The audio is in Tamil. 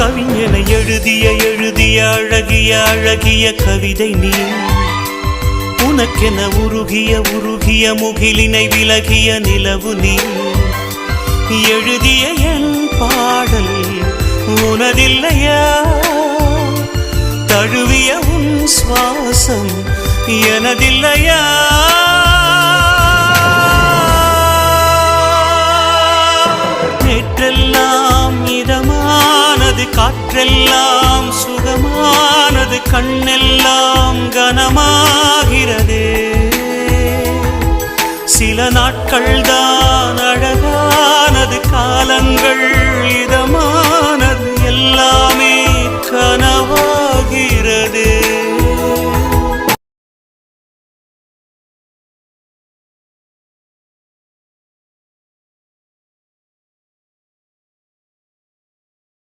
கவிஞனை எழுதிய எழுதிய அழகிய அழகிய கவிதை நீ. உனக்கென உருகிய உருகிய முகிலினை விலகிய நிலவு நீ. எழுதிய என் பாடல் உனதில்லையா? தழுவிய உன் சுவாசம் எனதில்லையா? நேற்றெல்லாம் இதமானது காற்றெல்லாம் சுகமானது கண்ணெல்லாம் கனமாகிறதே. சில நாட்கள் தான் அழகானது